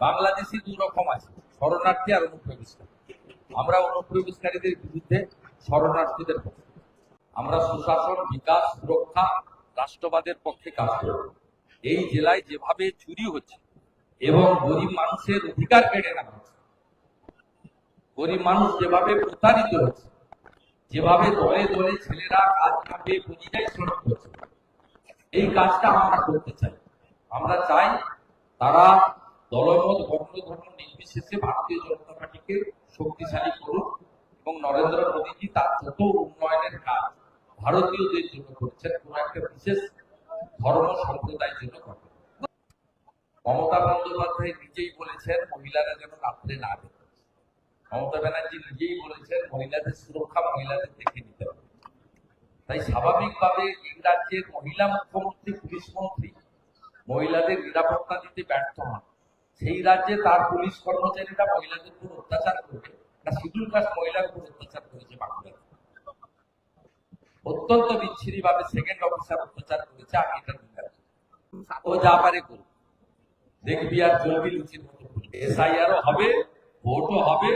বাংলাদেশি দু রকম আছে, শরণার্থী আর অনুপ্রবেশকারী। আমরা অনুপ্রবেশকারীদের বিরুদ্ধে শরণার্থীদের পক্ষে। আমরা সুশাসন, বিকাশ, সুরক্ষা, রাষ্ট্রবাদের পক্ষে কাজ করব এই জেলায় যেভাবে চুরি হচ্ছে এবং গরিব মানুষের অধিকার কেড়ে নেওয়া হচ্ছে, গরিব মানুষ যেভাবে প্রতারিত হচ্ছে, যেভাবে দলে দলে ছেলেরা কাজ না পেয়ে পরিযায়ী শ্রমিক হচ্ছে, এই কাজটা আমরা করতে চাই। আমরা চাই তারা দলমত বর্ণ ধর্ম নির্বিশেষে ভারতীয় জনতা পার্টিকে শক্তিশালী করুক এবং নরেন্দ্র মোদীজি তার যত উন্নয়নের কাজ ভারতীয়দের জন্য করছেন, কোন একটা বিশেষ ধর্ম সম্প্রদায়ের জন্য করবেন মমতা বন্দ্যোপাধ্যায় নিজেই বলেছেন, মহিলারা যেন রাত্রে না বেরোয় মমতা ব্যানার্জি নিজেই বলেছেন, মহিলাদের সুরক্ষা মহিলাদের দেখে নিতে হবে। তাই স্বাভাবিকভাবে এই রাজ্যের মহিলা মুখ্যমন্ত্রী, পুলিশ মন্ত্রী মহিলাদের নিরাপত্তা দিতে ব্যর্থ হন। সেই রাজ্যে তার পুলিশ কর্মচারীরা মহিলাদের উপর অত্যাচার করবে না শিডিউল কাস্ট মহিলার উপর অত্যাচার করেছে বাঁকুড়াতে। অত্যন্ত বিচ্ছিরি ভাবে সেকেন্ড অফিসার অত্যাচার করেছে আমি এটা বিচার ও যা পারে করবে দেখবি আর চলবি লুচির মতো এসআইআরও হবে ভোটও হবে